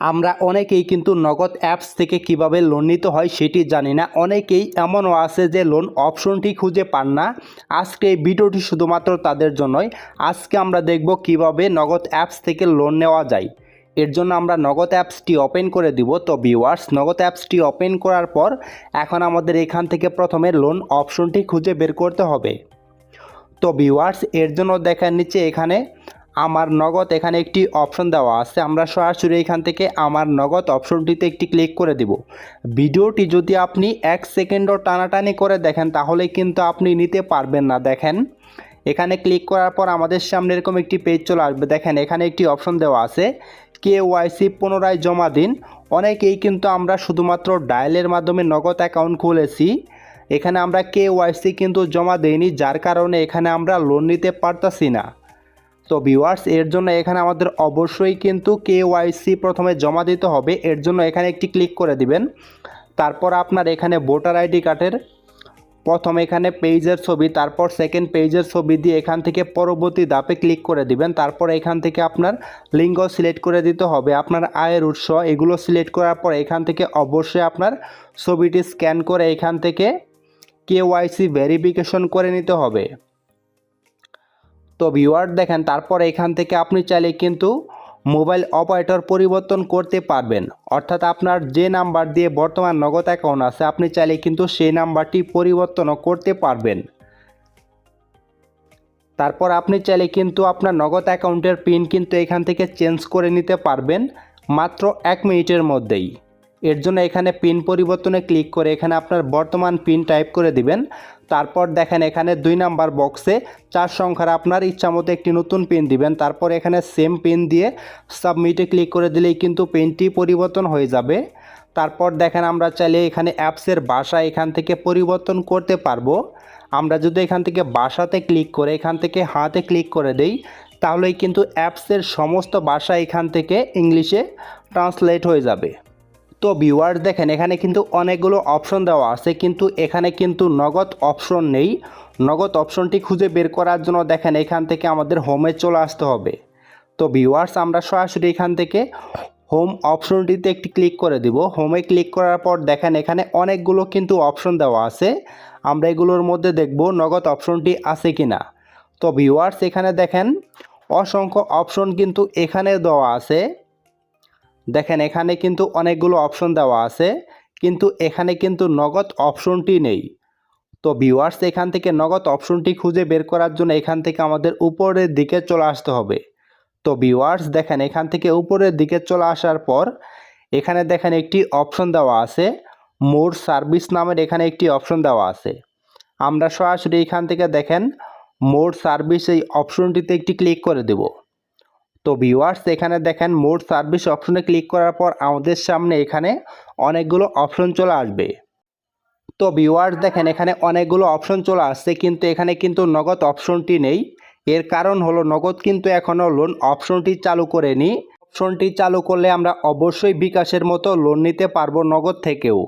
আমরা অনেকেই কিন্তু নগদ অ্যাপস থেকে কীভাবে লোন নিতে হয় সেটি জানি না। অনেকেই এমনও আছে যে লোন অপশনটি খুঁজে পান না। আজকে এই ভিডিওটি শুধুমাত্র তাদের জন্যই। আজকে আমরা দেখব কীভাবে নগদ অ্যাপস থেকে লোন নেওয়া যায়। এর জন্য আমরা নগদ অ্যাপসটি ওপেন করে দিব। তো ভিউয়ার্স নগদ অ্যাপসটি ওপেন করার পর এখন আমাদের এখান থেকে প্রথমে লোন অপশনটি খুঁজে বের করতে হবে। তো ভিউয়ার্স এর জন্য দেখার নিচে এখানে আমার নগদ এখানে একটি অপশন দেওয়া আছে। আমরা সরাসরি এখান থেকে আমার নগদ অপশনটিতে একটি ক্লিক করে দিব। ভিডিওটি যদি আপনি এক সেকেন্ডও টানাটানি করে দেখেন, তাহলে কিন্তু আপনি নিতে পারবেন না। দেখেন, এখানে ক্লিক করার পর আমাদের সামনে এরকম একটি পেজ চলে আসবে। দেখেন, এখানে একটি অপশন দেওয়া আছে, কে ওয়াইসি পুনরায় জমা দিন। অনেকেই কিন্তু আমরা শুধুমাত্র ডায়ালের মাধ্যমে নগদ অ্যাকাউন্ট খুলেছি। এখানে আমরা কে ওয়াইসি কিন্তু জমা দেইনি, যার কারণে এখানে আমরা লোন নিতে পারতাছি না। তো ভিউয়ার্স এর জন্য এখানে আমাদের অবশ্যই কিন্তু কে ওয়াইসি প্রথমে জমা দিতে হবে। এর জন্য এখানে একটি ক্লিক করে দিবেন। তারপর আপনার এখানে ভোটার আইডি কার্ডের প্রথম এখানে পেজের ছবি, তারপর সেকেন্ড পেজের ছবি দিয়ে এখান থেকে পরবর্তী ধাপে ক্লিক করে দিবেন। তারপর এখান থেকে আপনার লিঙ্গ সিলেক্ট করে দিতে হবে। আপনার আয়ের উৎস, এগুলো সিলেক্ট করার পর এখান থেকে অবশ্যই আপনার ছবিটি স্ক্যান করে এখান থেকে কেওয়াইসি ভেরিফিকেশন করে নিতে হবে। তো ভিউয়ার দেখেন, তারপর এখান থেকে আপনি চাইলে কিন্তু মোবাইল অপারেটর পরিবর্তন করতে পারবেন। অর্থাৎ আপনার যে নাম্বার দিয়ে বর্তমান নগদ অ্যাকাউন্ট আছে, আপনি চাইলে কিন্তু সেই নাম্বারটি পরিবর্তনও করতে পারবেন। তারপর আপনি চাইলে কিন্তু আপনার নগদ অ্যাকাউন্টের পিন কিন্তু এখান থেকে চেঞ্জ করে নিতে পারবেন, মাত্র এক মিনিটের মধ্যেই। এর জন্য এখানে পিন পরিবর্তনে ক্লিক করে এখানে আপনার বর্তমান পিন টাইপ করে দিবেন। তারপর দেখেন এখানে দুই নাম্বার বক্সে চার সংখ্যার আপনার ইচ্ছা মতো একটি নতুন পিন দিবেন। তারপর এখানে সেম পিন দিয়ে সাবমিটে ক্লিক করে দিলেই কিন্তু পিনটি পরিবর্তন হয়ে যাবে। তারপর দেখেন আমরা চাইলে এখানে অ্যাপসের বাসা এখান থেকে পরিবর্তন করতে পারব। আমরা যদি এখান থেকে বাসাতে ক্লিক করে এখান থেকে হাতে ক্লিক করে দেই, তাহলেই কিন্তু অ্যাপসের সমস্ত ভাষা এখান থেকে ইংলিশে ট্রান্সলেট হয়ে যাবে। তো ভিউয়ার্স দেখেন, এখানে কিন্তু অনেকগুলো অপশন দেওয়া আছে, কিন্তু এখানে কিন্তু নগদ অপশন নেই। নগদ অপশনটি খুঁজে বের করার জন্য দেখেন, এখান থেকে আমাদের হোমে চলে আসতে হবে। তো ভিউয়ার্স আমরা সরাসরি এখান থেকে হোম অপশনটিতে একটি ক্লিক করে দিব। হোমে ক্লিক করার পর দেখেন, এখানে অনেকগুলো কিন্তু অপশন দেওয়া আছে। আমরা এগুলোর মধ্যে দেখব নগদ অপশনটি আছে কি না তো ভিউয়ার্স এখানে দেখেন, অসংখ্য অপশন কিন্তু এখানে দেওয়া আছে। দেখেন, এখানে কিন্তু অনেকগুলো অপশন দেওয়া আছে, কিন্তু এখানে কিন্তু নগদ অপশনটি নেই। তো ভিউয়ার্স এখান থেকে নগদ অপশনটি খুঁজে বের করার জন্য এখান থেকে আমাদের উপরের দিকে চলে আসতে হবে। তো ভিউয়ার্স দেখেন, এখান থেকে উপরের দিকে চলে আসার পর, এখানে দেখেন একটি অপশন দেওয়া আছে, মোর সার্ভিস নামের এখানে একটি অপশন দেওয়া আছে। আমরা সরাসরি এখান থেকে দেখেন, মোর সার্ভিস এই অপশনটিতে একটি ক্লিক করে দেব। তো ভিউয়ার্স এখানে দেখেন মোর সার্ভিস অপশনে ক্লিক করার পর আমাদের সামনে এখানে অনেকগুলো অপশন চলে আসবে। তো ভিউয়ার্স দেখেন এখানে অনেকগুলো অপশন চলে আসছে, কিন্তু এখানে কিন্তু নগদ অপশনটি নেই। এর কারণ হলো নগদ কিন্তু এখনও লোন অপশনটি চালু করেনি। অপশনটি চালু করলে আমরা অবশ্যই বিকাশের মতো লোন নিতে পারব নগদ থেকেও।